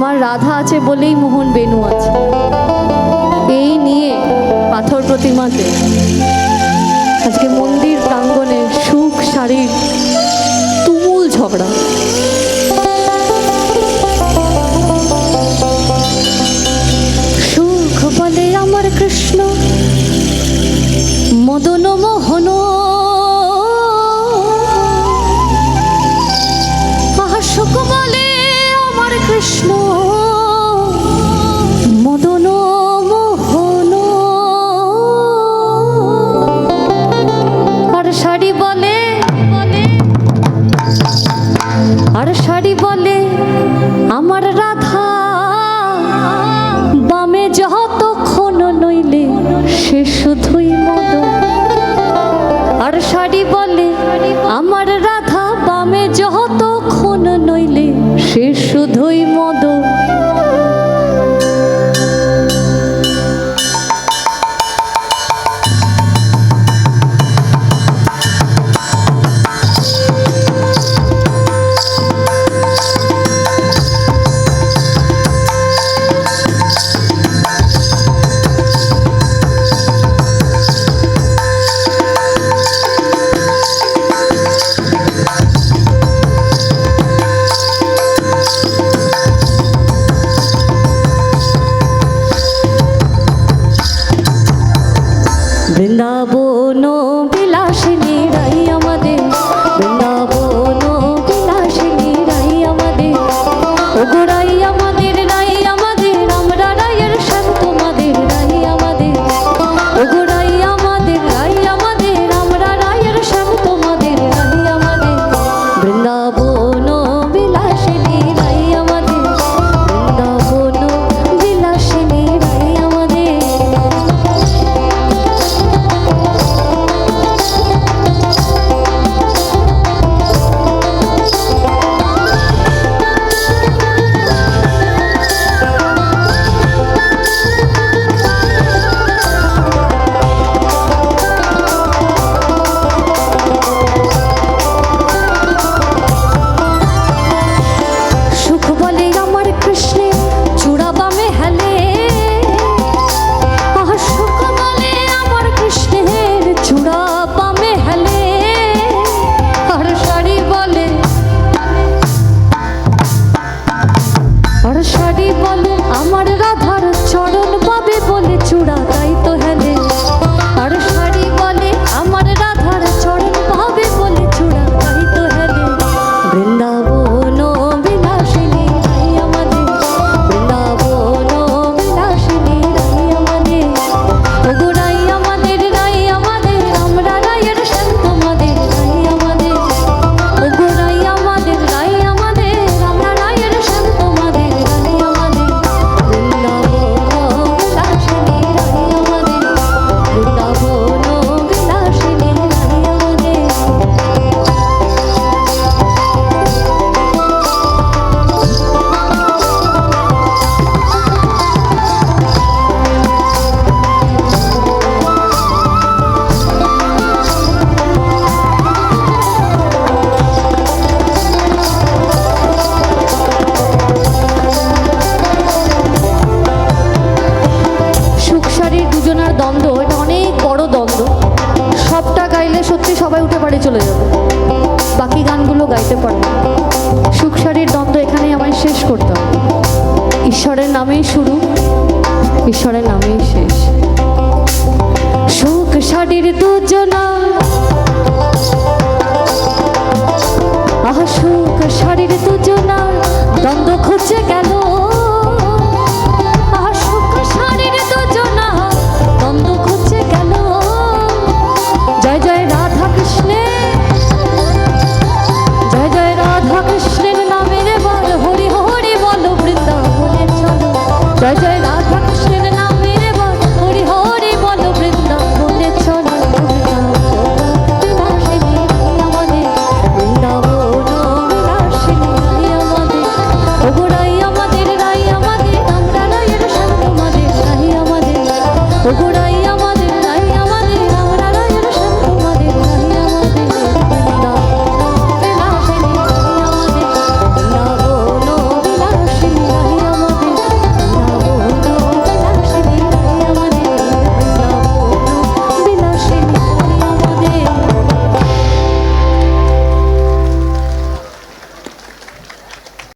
আমার রাধা আছে বলেই মোহন বেনু আছে। এই নিয়ে পাথর প্রতিমাকে আজকে মন্দির প্রাঙ্গনে সুখ শাড়ির তুমুল ঝগড়া। সুখ বলে আমার কৃষ্ণ মদন Krishna. শুধুই মদন বাকি গানগুলো গাইতে পারে সুখসারির দ্বন্দ্ব এখানেই আমায় শেষ করতে হবে। ঈশ্বরের নামেই শুরু, ঈশ্বরের নামেই শেষ। সুখ শাড়ির দুজনা। আহ সুখ শাড়ির দুজনা। দ্বন্দ্ব খুঁজে গেল